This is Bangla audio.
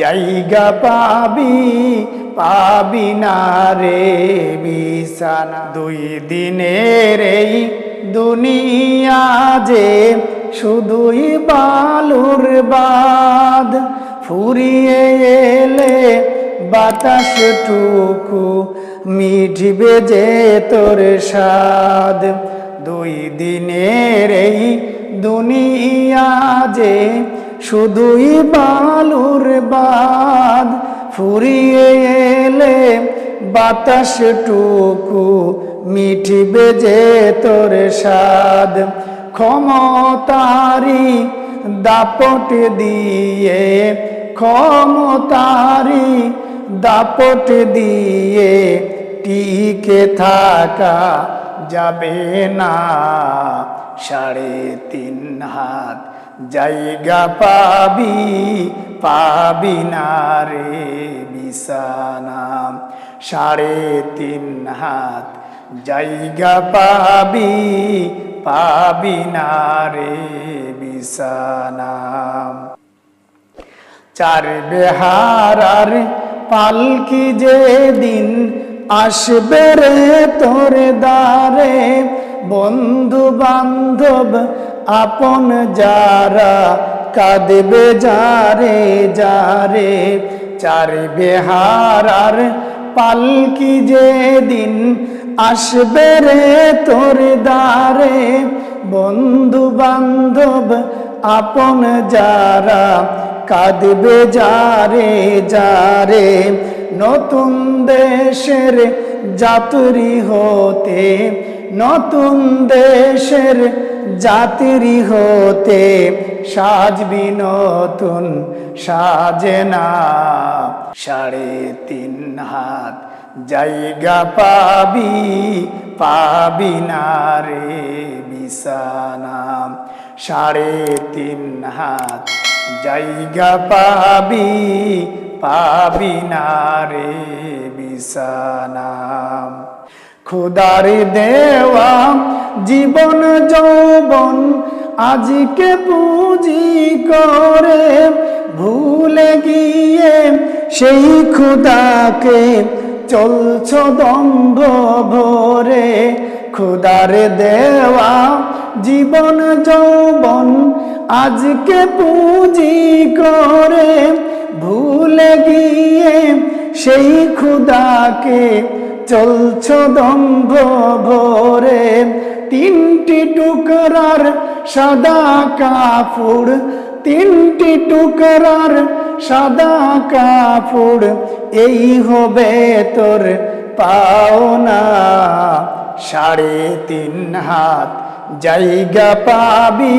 জায়গা পাবি পাবি না রে বিছানা। দুই দিনের এই দুনিয়া যে শুধুই বালুর বাদ ফুরিয়ে এলে বাতাস টুকু মিঠবে যে তোর স্বাদ। দুই দিনের এই দুনিয়া যে শুধুই বালুর বাদ ফুরিয়ে এলে বাতাস টুকু মিঠবে যে তোর স্বাদ। ক্ষমতারি দাপট দিয়ে, ক্ষমতারি দাপট দিয়ে টিকে থাকা যাবে না। সাড়ে তিন হাত জায়গা পাবি পাবি না রে বিছানা। সাড়ে তিন হাত জায়গা পাবি পাবি না রে বিছানা। চার বেহারার পালকি যে দিন আসবে রে তোর দ্বারে বন্ধু বান্ধব আপন যারা কাঁদবে যারে যারে চার বেহারার পালকি যে দিন আসবে রে তোর দ্বারে। বন্ধু বান্ধব, আপন যারা কাঁদবে যারে যারে, নতুন দেশের যাত্রী হতে, নতুন দেশের যাত্রী হতে সাজবি নতুন সাজে না। সাড়ে তিন হাত জায়গা পাবি পাবি না রে বিছানা। সাড়ে তিন হাত জায়গা পাবি পাবি না রে বিছানা। খুদার দেওয়া জীবন যৌবন আজকে পুঁজি করে ভুলে গিয়ে সেই খুদাকে চলছ দম্ভ ভরে। খুদার দেওয়া জীবন যৌবন আজকে পুঁজি করে ভুলে গিয়ে সেই খুদাকে চলছ দম্ভ ভরে। তিনটি টুকরার সাদা কাপড়, তিনটি টুকরার সাদা কাপড়, এই হবে তোর পাওনা। সাড়ে তিন হাত জায়গা পাবি